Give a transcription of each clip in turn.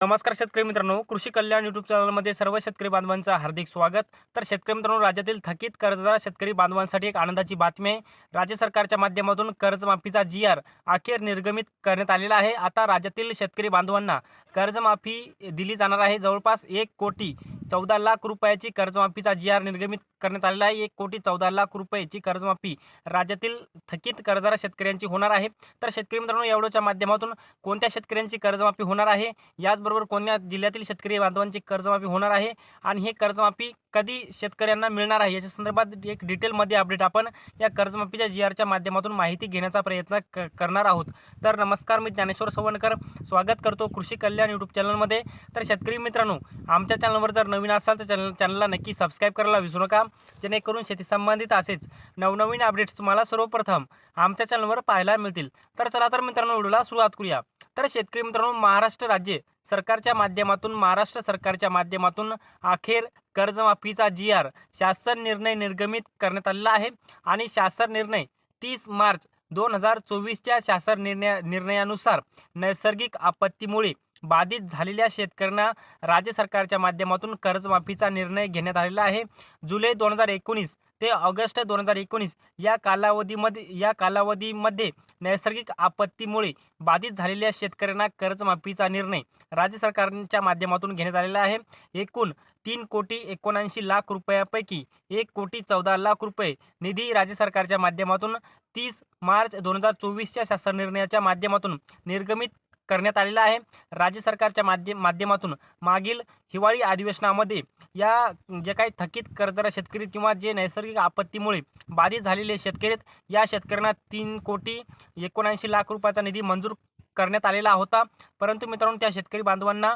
नमस्कार शेतकरी मित्रांनो कृषी कल्याण युट्यूब चॅनलमध्ये सर्व शेतकरी बांधवांचं हार्दिक स्वागत. तर शेतकरी मित्रांनो राज्यातील थकीत कर्जदार शेतकरी बांधवांसाठी एक आनंदाची बातमी आहे. राज्य सरकारच्या माध्यमातून कर्जमाफीचा जी आर अखेर निर्गमित करण्यात आलेला आहे. आता राज्यातील शेतकरी बांधवांना कर्जमाफी दिली जाणार आहे. जवळपास एक कोटी चौदा लाख रुपयाची कर्जमाफीचा जी आर निर्गमित करण्यात आलेला आहे. एक कोटी चौदा लाख रुपयाची कर्जमाफी राज्यातील थकीत कर्जदार शेतकऱ्यांची होणार आहे. तर शेतकरी मित्रांनो एवढ्याच्या माध्यमातून कोणत्या शेतकऱ्यांची कर्जमाफी होणार आहे? याचबरोबर कोणत्या जिल्ह्यातील शेतकरी बांधवांची कर्जमाफी होणार आहे? आणि हे कर्जमाफी कधी शेतकऱ्यांना मिळणार आहे? याच्या संदर्भात एक डिटेलमध्ये अपडेट आपण या कर्जमाफीच्या जी आरच्या माध्यमातून माहिती घेण्याचा प्रयत्न क करणार आहोत. तर नमस्कार मी ज्ञानेश्वर सवणकर. स्वागत करतो कृषी कल्याण यूट्यूब चॅनलमध्ये तर शेतकरी मित्रांनो आमच्या चॅनलवर जर नवीन असाल तर चॅनल चॅनलला नक्की सबस्क्राईब करायला विसरू नका. जेणेकरून शेती संबंधित असेच नवनवीन अपडेट्स तुम्हाला सर्वप्रथम आमच्या चॅनलवर पाहायला मिळतील. तर चला तर मित्रांनो व्हिडिओला सुरुवात करूया. तर शेतकरी मित्रांनो महाराष्ट्र राज्य सरकारच्या माध्यमातून महाराष्ट्र सरकारच्या माध्यमातून अखेर कर्जमाफीचा जी आर शासन निर्णय निर्गमित करण्यात आलेला आहे. आणि शासन निर्णय तीस मार्च दोन हजार चोवीसच्या शासन निर्णया निर्णयानुसार नैसर्गिक आपत्तीमुळे बाधित झालेल्या शेतकऱ्यांना राज्य सरकारच्या माध्यमातून कर्जमाफीचा निर्णय घेण्यात आलेला आहे. जुलै दोन हजार एकोणीस ते ऑगस्ट दोन हजार एकोणीस या कालावधीमध्ये या कालावधीमध्ये नैसर्गिक आपत्तीमुळे बाधित झालेल्या शेतकऱ्यांना कर्जमाफीचा निर्णय राज्य सरकारच्या माध्यमातून घेण्यात आलेला आहे. एकूण तीन कोटी एकोणऐंशी लाख रुपयापैकी एक कोटी चौदा लाख रुपये निधी राज्य सरकारच्या माध्यमातून तीस मार्च दोन हजार चोवीसच्या शासन निर्णयाच्या माध्यमातून निर्गमित करण्यात आलेला आहे. राज्य सरकारच्या माध्यम माध्यमातून मागील हिवाळी अधिवेशनामध्ये या जे काही थकीत कर्जदार शेतकरी किंवा जे नैसर्गिक आपत्तीमुळे बाधित झालेले शेतकरी आहेत या शेतकऱ्यांना तीन कोटी एकोणऐंशी लाख रुपयाचा निधी मंजूर करण्यात आलेला होता. परंतु मित्रांनो त्या शेतकरी बांधवांना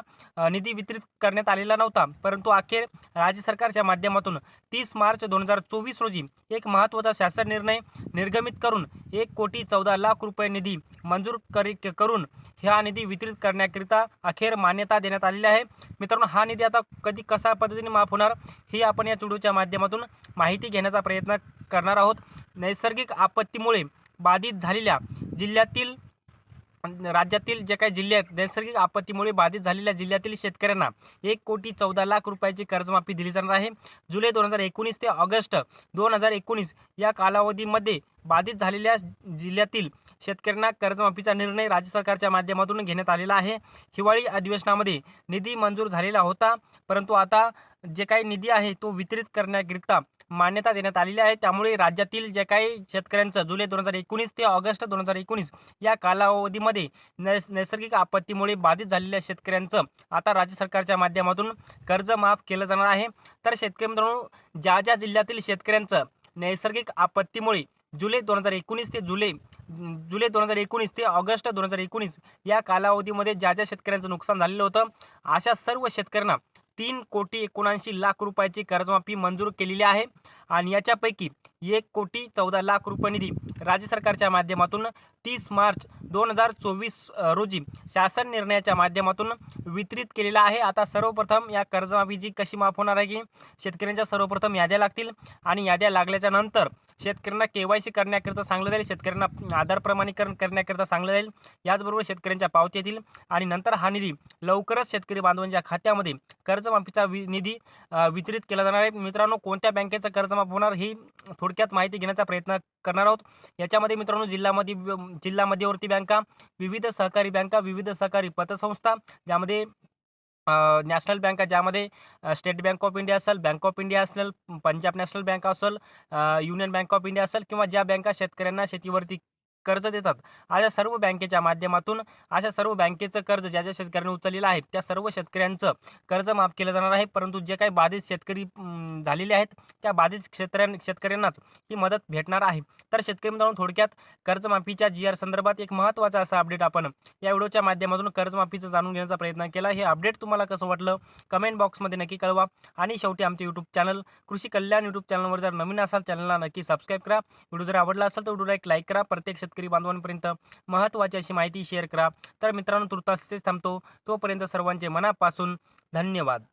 निधी वितरित करण्यात आलेला नव्हता. परंतु अखेर राज्य सरकारच्या माध्यमातून तीस मार्च दोन हजार चोवीस रोजी एक महत्त्वाचा शासन निर्णय निर्गमित करून एक कोटी चौदा लाख रुपये निधी मंजूर करी करून हा निधी वितरित करण्याकरिता अखेर मान्यता देण्यात आलेली आहे. मित्रांनो हा निधी आता कधी कशा पद्धतीने माफ होणार ही आपण या व्हिडिओच्या माध्यमातून माहिती घेण्याचा प्रयत्न करणार आहोत. नैसर्गिक आपत्तीमुळे बाधित झालेल्या जिल्ह्यातील राज्यातील जे काही जिल्हे आहेत नैसर्गिक आपत्तीमुळे बाधित झालेल्या जिल्ह्यातील शेतकऱ्यांना एक कोटी चौदा लाख रुपयाची कर्जमाफी दिली जाणार आहे. जुलै दोन हजार एकोणीस ते ऑगस्ट दोन हजार एकोणीस या कालावधीमध्ये बाधित झालेल्या जिल्ह्यातील शेतकऱ्यांना कर्जमाफीचा निर्णय राज्य सरकारच्या माध्यमातून घेण्यात आलेला आहे. हिवाळी अधिवेशनामध्ये निधी मंजूर झालेला होता परंतु आता जे काही निधी आहे तो वितरित करण्याकरिता मान्यता देण्यात आलेली आहे. त्यामुळे राज्यातील जे काही शेतकऱ्यांचं जुलै दोन हजार एकोणीस ते ऑगस्ट दोन हजार एकोणीस या कालावधीमध्ये नैस नैसर्गिक आपत्तीमुळे बाधित झालेल्या शेतकऱ्यांचं आता राज्य सरकारच्या माध्यमातून कर्ज माफ केलं जाणार आहे. तर शेतकरी मित्रांनो ज्या ज्या जिल्ह्यातील शेतकऱ्यांचं नैसर्गिक आपत्तीमुळे जुलै दोन हजार एकोणीस ते जुलै जुलै दोन हजार एकोणीस ते ऑगस्ट दोन हजार एकोणीस या कालावधीमध्ये ज्या ज्या शेतकऱ्यांचं नुकसान झालेलं होतं अशा सर्व शेतकऱ्यांना तीन कोटी एकोणऐंशी लाख रुपयाची कर्जमाफी मंजूर केलेली आहे. आणि याच्यापैकी एक कोटी चौदा लाख रुपये निधी राज्य सरकारच्या माध्यमातून तीस मार्च दोन हजार चोवीस रोजी शासन निर्णयाच्या माध्यमातून वितरित केलेला आहे. आता सर्वप्रथम या कर्जमाफीची कशी माफ होणार आहे की? शेतकऱ्यांच्या सर्वप्रथम याद्या लागतील. आणि याद्या लागल्याच्या नंतर शेतकऱ्यांना के वाय सी करण्याकरिता सांगलं जाईल शेतकऱ्यांना आधार प्रमाणीकरण करण्याकरिता सांगलं जाईल याचबरोबर शेतकऱ्यांच्या पावती येतील. आणि नंतर हा निधी लवकरच शेतकरी बांधवांच्या खात्यामध्ये कर्जमाफीचा वि निधी वितरित केला जाणार आहे. मित्रांनो कोणत्या बँकेचं कर्जमाफ होणार ही थोडक्यात माहिती घेण्याचा प्रयत्न करणार आहोत. याच्यामध्ये मित्रांनो जिल्ह्यामध्ये जिल्हा मध्यवर्ती बँका विविध सहकारी बँका विविध सहकारी पतसंस्था ज्यामध्ये नॅशनल बँका ज्यामध्ये स्टेट बँक ऑफ इंडिया असेल बँक ऑफ इंडिया असेल पंजाब नॅशनल बँक असेल युनियन बँक ऑफ इंडिया असेल किंवा ज्या बँका शेतकऱ्यांना शेतीवरती कर्ज देतात. अशा सर्व बँकेच्या माध्यमातून अशा सर्व बँकेचं कर्ज ज्या ज्या शेतकऱ्यांनी उचललेलं आहे त्या सर्व शेतकऱ्यांचं कर्ज माफ केलं जाणार आहे. परंतु जे काही बाधित शेतकरी झालेले आहेत त्या बाधित शेतकऱ्यां शेतकऱ्यांनाच ही मदत भेटणार आहे. तर शेतकरी मित्रांनो थोडक्यात कर्जमाफीच्या जी आर संदर्भात एक महत्त्वाचा असा अपडेट आपण या व्हिडिओच्या माध्यमातून कर्जमाफीचं जाणून घेण्याचा प्रयत्न केला. हे अपडेट तुम्हाला कसं वाटलं? कमेंट बॉक्समध्ये नक्की कळवा. आणि शेवटी आमचे यूट्यूब चॅनल कृषी कल्याण यूट्यूब चॅनलवर जर नवीन असाल चॅनलला नक्की सबस्क्राईब करा. व्हिडिओ जर आवडला असेल तर व्हिडिओला एक लाईक करा. प्रत्येक शेतकरी बांधवांपर्यंत महत्त्वाची अशी माहिती शेअर करा. तर मित्रांनो तुर्तास थांबतो. तोपर्यंत सर्वांचे मनापासून धन्यवाद.